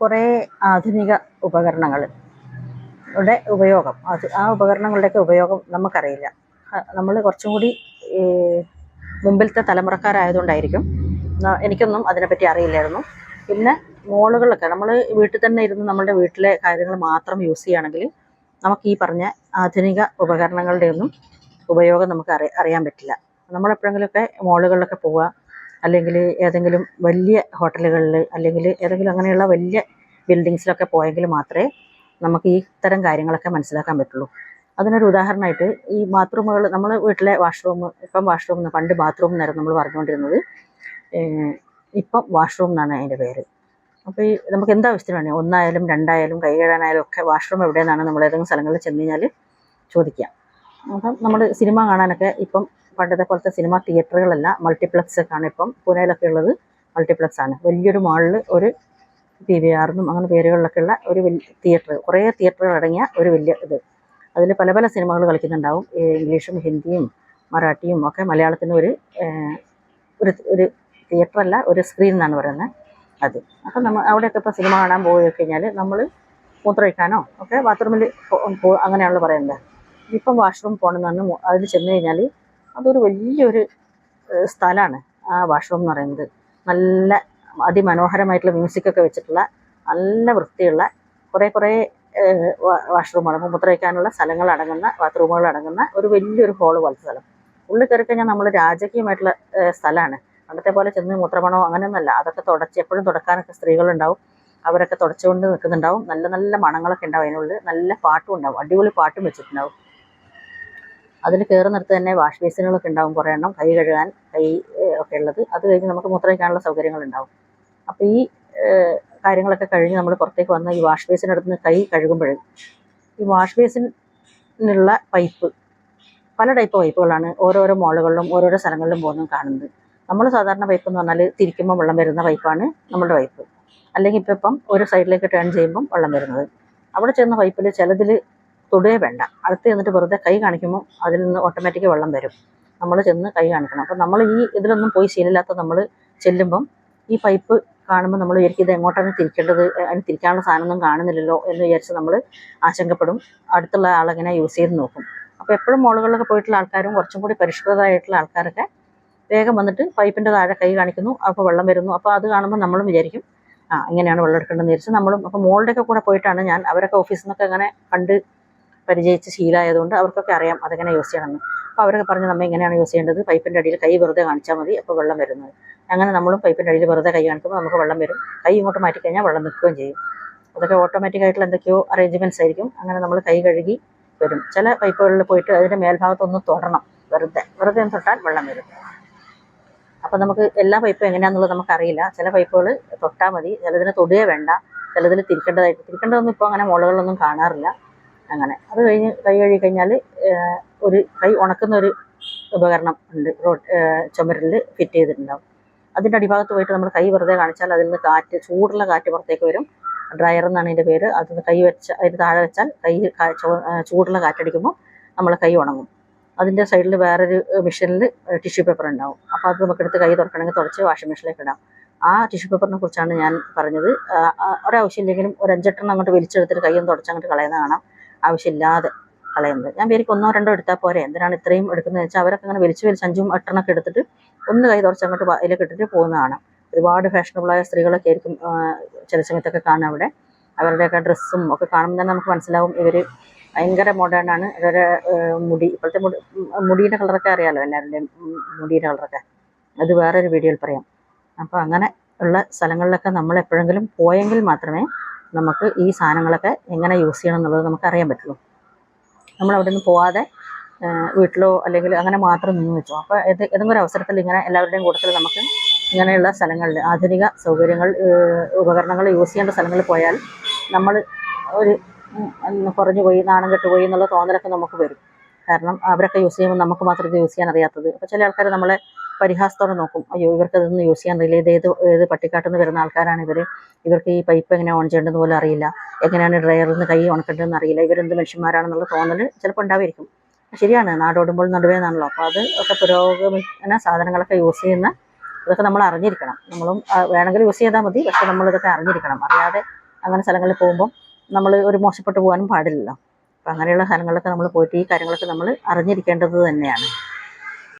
കുറേ ആധുനിക ഉപകരണങ്ങൾ യുടെ ഉപയോഗം. അത് ആ ഉപകരണങ്ങളുടെയൊക്കെ ഉപയോഗം നമുക്കറിയില്ല. നമ്മൾ കുറച്ചും കൂടി മുമ്പിലത്തെ തലമുറക്കാരായതുകൊണ്ടായിരിക്കും. എനിക്കൊന്നും അതിനെപ്പറ്റി അറിയില്ലായിരുന്നു. പിന്നെ മോളുകളൊക്കെ നമ്മൾ വീട്ടിൽ തന്നെ ഇരുന്ന് നമ്മളുടെ വീട്ടിലെ കാര്യങ്ങൾ മാത്രം യൂസ് ചെയ്യുകയാണെങ്കിൽ നമുക്ക് ഈ പറഞ്ഞ ആധുനിക ഉപകരണങ്ങളുടെയൊന്നും ഉപയോഗം നമുക്ക് അറിയാൻ പറ്റില്ല. നമ്മളെപ്പോഴെങ്കിലുമൊക്കെ മോളുകളിലൊക്കെ പോവുക അല്ലെങ്കിൽ ഏതെങ്കിലും വലിയ ഹോട്ടലുകളിൽ അല്ലെങ്കിൽ ഏതെങ്കിലും അങ്ങനെയുള്ള വലിയ ബിൽഡിങ്സിലൊക്കെ പോയെങ്കിൽ മാത്രമേ നമുക്ക് ഈ തരം കാര്യങ്ങളൊക്കെ മനസ്സിലാക്കാൻ പറ്റുള്ളൂ. അതിനൊരു ഉദാഹരണമായിട്ട് ഈ ബാത്റൂമുകൾ നമ്മൾ വീട്ടിലെ വാഷ്റൂം ഇപ്പം വാഷ്റൂം എന്ന് പണ്ട് ബാത്റൂം എന്നായിരുന്നു നമ്മൾ പറഞ്ഞുകൊണ്ടിരുന്നത്. ഇപ്പം വാഷ്റൂം എന്നാണ് അതിന്റെ പേര്. അപ്പോൾ ഈ നമുക്ക് എന്താ ആവശ്യത്തിന് വേണേ ഒന്നായാലും രണ്ടായാലും കൈ കഴുകാനായാലും ഒക്കെ വാഷ്റൂം എവിടെയെന്നാണ് നമ്മൾ ഏതെങ്കിലും സ്ഥലങ്ങളിൽ ചെന്ന് കഴിഞ്ഞാൽ ചോദിക്കുക അപ്പം നമ്മൾ സിനിമ കാണാനൊക്കെ ഇപ്പം പണ്ടത്തെ പോലത്തെ സിനിമ തിയേറ്ററുകളല്ല മൾട്ടിപ്ലക്സ് ആണ് ഇപ്പം പൂനെയിലൊക്കെ ഉള്ളത് മൾട്ടിപ്ലക്സ് ആണ് വലിയൊരു മാളിൽ ഒരു പി വി ആറിനും അങ്ങനെ പേരുകളിലൊക്കെ ഉള്ള ഒരു വലിയ തിയേറ്റർ കുറേ തിയേറ്ററുകൾ അടങ്ങിയ ഒരു വലിയ ഇത്. അതിൽ പല പല സിനിമകൾ കളിക്കുന്നുണ്ടാവും. ഇംഗ്ലീഷും ഹിന്ദിയും മറാഠിയും ഒക്കെ മലയാളത്തിന് ഒരു ഒരു ഒരു തിയേറ്ററല്ല ഒരു സ്ക്രീൻ എന്നാണ് പറയുന്നത് അത്. അപ്പം നമ്മൾ അവിടെയൊക്കെ ഇപ്പോൾ സിനിമ കാണാൻ പോയി കഴിഞ്ഞാൽ നമ്മൾ മൂത്രമൊഴിക്കാനോ ഒക്കെ ബാത്റൂമിൽ അങ്ങനെയാണല്ലോ പറയുന്നത് ഇപ്പം വാഷ്റൂം പോകണമെന്ന് പറഞ്ഞ് അതിൽ ചെന്ന് കഴിഞ്ഞാൽ അതൊരു വലിയൊരു സ്ഥലമാണ് ആ വാഷ്റൂം എന്ന് പറയുന്നത്. നല്ല അതിമനോഹരമായിട്ടുള്ള മ്യൂസിക്കൊക്കെ വെച്ചിട്ടുള്ള നല്ല വൃത്തിയുള്ള കുറേ കുറേ വാഷ്റൂമാണ് മൂത്രമൊഴിക്കാനുള്ള സ്ഥലങ്ങൾ അടങ്ങുന്ന ബാത്റൂമുകൾ അടങ്ങുന്ന ഒരു വലിയൊരു ഹോൾ പോലത്തെ സ്ഥലം. ഉള്ളിൽ കയറി കഴിഞ്ഞാൽ നമ്മൾ രാജകീയമായിട്ടുള്ള സ്ഥലമാണ് പണ്ടത്തെ പോലെ ചെന്ന് മൂത്രമണോ അങ്ങനെയൊന്നുമല്ല. അതൊക്കെ തുടച്ച് എപ്പോഴും തുടക്കാനൊക്കെ സ്ത്രീകളുണ്ടാവും. അവരൊക്കെ തുടച്ചുകൊണ്ട് നിൽക്കുന്നുണ്ടാവും. നല്ല നല്ല മണങ്ങളൊക്കെ ഉണ്ടാവും അതിനുള്ളിൽ നല്ല പാട്ടും ഉണ്ടാവും. അടിപൊളി പാട്ടും വെച്ചിട്ടുണ്ടാവും. അതിൽ കയറുന്നിടത്ത് തന്നെ വാഷ് ബേസിനുകളൊക്കെ ഉണ്ടാവും കുറേ എണ്ണം. കൈ കഴുകാൻ കൈ ഒക്കെ ഉള്ളത്. അത് കഴിഞ്ഞ് നമുക്ക് മൂത്രമൊഴിക്കാനുള്ള സൗകര്യങ്ങളുണ്ടാവും അപ്പോൾ ഈ കാര്യങ്ങളൊക്കെ കഴിഞ്ഞ് നമ്മൾ പുറത്തേക്ക് വന്ന് ഈ വാഷ് ബേസിനടുത്ത് നിന്ന് കൈ കഴുകുമ്പോൾ ഈ വാഷ് ബേസിനുള്ള പൈപ്പ് പല ടൈപ്പ് പൈപ്പുകളാണ് ഓരോരോ മോളുകളിലും ഓരോരോ സ്ഥലങ്ങളിലും പോകുന്നതും കാണുന്നത്. നമ്മൾ സാധാരണ പൈപ്പ് എന്ന് പറഞ്ഞാൽ തിരിക്കുമ്പോൾ വെള്ളം വരുന്ന പൈപ്പാണ് നമ്മുടെ പൈപ്പ്. അല്ലെങ്കിൽ ഇപ്പം ഇപ്പം ഒരു സൈഡിലേക്ക് ടേൺ ചെയ്യുമ്പം വെള്ളം വരുന്നത്. അവിടെ ചെന്ന പൈപ്പിൽ ചിലതിൽ തൊടുകേ വേണ്ട. അടുത്ത് ചെന്നിട്ട് വെറുതെ കൈ കാണിക്കുമ്പോൾ അതിൽ നിന്ന് ഓട്ടോമാറ്റിക് വെള്ളം വരും. നമ്മൾ ചെന്ന് കൈ കാണിക്കണം. അപ്പം നമ്മൾ ഈ ഇതിലൊന്നും പോയി ശീലമില്ലാത്ത നമ്മൾ ചെല്ലുമ്പം ഈ പൈപ്പ് കാണുമ്പോൾ നമ്മൾ വിചാരിക്കും ഇത് എങ്ങോട്ടാണ് തിരിക്കേണ്ടത്? അതിന് തിരിക്കാനുള്ള സാധനമൊന്നും കാണുന്നില്ലല്ലോ എന്ന് വിചാരിച്ച് നമ്മൾ ആശങ്കപ്പെടും. അടുത്തുള്ള ആളെങ്ങനെ യൂസ് ചെയ്ത് നോക്കും. അപ്പോൾ എപ്പോഴും മോളുകളിലൊക്കെ പോയിട്ടുള്ള ആൾക്കാരും കുറച്ചും കൂടി പരിഷ്കൃതമായിട്ടുള്ള ആൾക്കാരൊക്കെ വേഗം വന്നിട്ട് പൈപ്പിന്റെ താഴെ കൈ കാണിക്കുന്നു അപ്പോൾ വെള്ളം വരുന്നു. അപ്പോൾ അത് കാണുമ്പോൾ നമ്മളും വിചാരിക്കും ആ ഇങ്ങനെയാണ് വെള്ളം എടുക്കേണ്ടതെന്ന് വിചാരിച്ച് നമ്മളും അപ്പോൾ മോളുടെയൊക്കെ കൂടെ പോയിട്ടാണ് ഞാൻ അവരൊക്കെ ഓഫീസിൽ നിന്നൊക്കെ അങ്ങനെ കണ്ട് പരിചയിച്ച് ശീലമായതുകൊണ്ട് അവർക്കൊക്കെ അറിയാം അതെങ്ങനെ യൂസ് ചെയ്യണമെന്ന്. അപ്പോൾ അവരൊക്കെ പറഞ്ഞ് നമ്മൾ എങ്ങനെയാണ് യൂസ് ചെയ്യേണ്ടത്. പൈപ്പിന്റെ അടിയിൽ കൈ വെറുതെ കാണിച്ചാൽ മതി അപ്പോൾ വെള്ളം വരുന്നത് അങ്ങനെ നമ്മളും പൈപ്പിന്റെ അടിയിൽ വെറുതെ കൈ കാണിക്കുമ്പോൾ നമുക്ക് വെള്ളം വരും. കൈ ഇങ്ങോട്ട് മാറ്റിക്കഴിഞ്ഞാൽ വെള്ളം നിൽക്കുകയും ചെയ്യും. അതൊക്കെ ഓട്ടോമാറ്റിക്കായിട്ടുള്ള എന്തൊക്കെയോ അറേഞ്ച്മെന്റ്സ് ആയിരിക്കും. അങ്ങനെ നമ്മൾ കൈ കഴുകി വരും. ചില പൈപ്പുകളിൽ പോയിട്ട് അതിന്റെ മേൽഭാഗത്തൊന്ന് തൊടണം. വെറുതെ. വെറുതെ ഒന്ന് തൊട്ടാൽ വെള്ളം വരും. അപ്പം നമുക്ക് എല്ലാ പൈപ്പും എങ്ങനെയാണെന്നുള്ളത് നമുക്കറിയില്ല. ചില പൈപ്പുകൾ തൊട്ടാൽ മതി. ചിലതിനെ തൊടുകയേ വേണ്ട. ചിലതിൽ തിരിക്കേണ്ടതായിട്ട്. തിരിക്കേണ്ടതൊന്നും ഇപ്പോൾ അങ്ങനെ മുളകളിലൊന്നും കാണാറില്ല. അങ്ങനെ. അത് കഴിഞ്ഞ് കൈ കഴുകി കഴിഞ്ഞാൽ ഒരു കൈ ഉണക്കുന്ന ഒരു ഉപകരണം ഉണ്ട്. റോഡ് ചുമരിൽ ഫിറ്റ് ചെയ്തിട്ടുണ്ടാവും. അതിന്റെ അടിഭാഗത്ത് പോയിട്ട് നമ്മൾ കൈ വെറുതെ കാണിച്ചാൽ അതിൽ നിന്ന് കാറ്റ് ചൂടുള്ള കാറ്റ് പുറത്തേക്ക് വരും. ഡ്രയർ എന്നാണ് അതിന്റെ പേര്. അതിന് കൈ വെച്ച അതിന് താഴെ വെച്ചാൽ കൈ ചൂടുള്ള കാറ്റടിക്കുമ്പോൾ നമ്മളെ കൈ ഉണങ്ങും. അതിന്റെ സൈഡിൽ വേറൊരു മെഷീനിൽ ടിഷ്യൂ പേപ്പർ ഉണ്ടാവും. അപ്പോൾ അത് നമുക്കെടുത്ത് കൈ തുറക്കണമെങ്കിൽ തുടച്ച് വാഷിംഗ് മെഷീനിലേക്ക് ഇടാം. ആ ടിഷ്യൂ പേപ്പറിനെ കുറിച്ചാണ് ഞാൻ പറഞ്ഞത്. ഒരാവശ്യമില്ലെങ്കിലും ഒരു അഞ്ചെട്ടെണ്ണം അങ്ങോട്ട് വലിച്ചെടുത്തിട്ട് കൈയൊന്ന് തുടച്ച് അങ്ങോട്ട് കളയുന്ന കാണാം. ആവശ്യമില്ലാതെ കളയുന്നത്. ഞാൻ പേരിക്ക് ഒന്നോ രണ്ടോ എടുത്താൽ പോരെ. എന്തിനാണ് ഇത്രയും എടുക്കുന്നത്? വെച്ചാൽ അവരൊക്കെ അങ്ങനെ വലിച്ചു വലിച്ച് അഞ്ചും എട്ടെണ്ണൊക്കെ എടുത്തിട്ട് ഒന്ന് കൈ തുറച്ച് അങ്ങോട്ട് അതിലേക്ക് ഇട്ടിട്ട് പോകുന്നതാണ്. ഒരുപാട് ഫാഷനബിളായ സ്ത്രീകളൊക്കെ ആയിരിക്കും ചില സമയത്തൊക്കെ കാണുക അവിടെ. അവരുടെയൊക്കെ ഡ്രസ്സും ഒക്കെ കാണുമ്പോൾ തന്നെ നമുക്ക് മനസ്സിലാവും ഇവർ ഭയങ്കര മോഡേൺ ആണ്. ഇവരുടെ മുടി ഇപ്പോഴത്തെ മുടി മുടിയുടെ കളറൊക്കെ അറിയാമല്ലോ എല്ലാവരുടെയും മുടിയുടെ കളറൊക്കെ അത് വേറൊരു വീഡിയോയിൽ പറയാം. അപ്പോൾ അങ്ങനെ ഉള്ള സ്ഥലങ്ങളിലൊക്കെ നമ്മൾ എപ്പോഴെങ്കിലും പോയെങ്കിൽ മാത്രമേ നമുക്ക് ഈ സാധനങ്ങളൊക്കെ എങ്ങനെ യൂസ് ചെയ്യണം എന്നുള്ളത് നമുക്കറിയാൻ പറ്റുള്ളൂ. നമ്മൾ അവിടെ നിന്ന് പോവാതെ വീട്ടിലോ അല്ലെങ്കിൽ അങ്ങനെ മാത്രം നിന്ന് വെച്ചു. അപ്പോൾ ഏത് ഏതെങ്കിലും ഒരു അവസരത്തിൽ ഇങ്ങനെ എല്ലാവരുടെയും കൂട്ടത്തിൽ നമുക്ക് ഇങ്ങനെയുള്ള സ്ഥലങ്ങളിൽ ആധുനിക സൗകര്യങ്ങൾ ഉപകരണങ്ങൾ യൂസ് ചെയ്യേണ്ട സ്ഥലങ്ങളിൽ പോയാൽ നമ്മൾ ഒരു കുറഞ്ഞു പോയി നാണം കെട്ടുപോയി എന്നുള്ള തോന്നലൊക്കെ നമുക്ക് വരും. കാരണം അവരൊക്കെ യൂസ് ചെയ്യുമ്പോൾ നമുക്ക് മാത്രം ഇത് യൂസ് ചെയ്യാൻ അറിയാത്തത്. അപ്പോൾ ചില ആൾക്കാർ നമ്മളെ പരിഹാസത്തോടെ നോക്കും. അയ്യോ ഇവർക്ക് അതൊന്നും യൂസ് ചെയ്യാൻ അറിയില്ല. ഇത് ഏത് ഏത് പട്ടിക്കാട്ടിൽ നിന്ന് വരുന്ന ആൾക്കാരാണ് ഇവർ ഇവർക്ക് ഈ പൈപ്പ് എങ്ങനെ ഓൺ ചെയ്യേണ്ടതെന്ന് പോലും അറിയില്ല. എങ്ങനെയാണ് ഡ്രയറിൽ നിന്ന് കൈ ഉണക്കേണ്ടതെന്ന് അറിയില്ല. ഇവരെന്ത് മനുഷ്യന്മാരാണെന്നുള്ള തോന്നൽ ചിലപ്പോൾ ഉണ്ടാവുമായിരിക്കും ശരിയാണ് നാടോടുമ്പോൾ നടുവേന്നാണല്ലോ. അപ്പോൾ അത് ഒക്കെ പുരോഗമന സാധനങ്ങളൊക്കെ യൂസ് ചെയ്യുന്ന ഇതൊക്കെ നമ്മൾ അറിഞ്ഞിരിക്കണം. നമ്മളും വേണമെങ്കിൽ യൂസ് ചെയ്താൽ മതി. പക്ഷെ നമ്മളിതൊക്കെ അറിഞ്ഞിരിക്കണം. അറിയാതെ അങ്ങനെ സ്ഥലങ്ങളിൽ പോകുമ്പം നമ്മൾ ഒരു മോശപ്പെട്ടു പോകാനും പാടില്ലല്ലോ. അപ്പം അങ്ങനെയുള്ള സ്ഥലങ്ങളിലൊക്കെ നമ്മൾ പോയിട്ട് ഈ കാര്യങ്ങളൊക്കെ നമ്മൾ അറിഞ്ഞിരിക്കേണ്ടത് തന്നെയാണ്.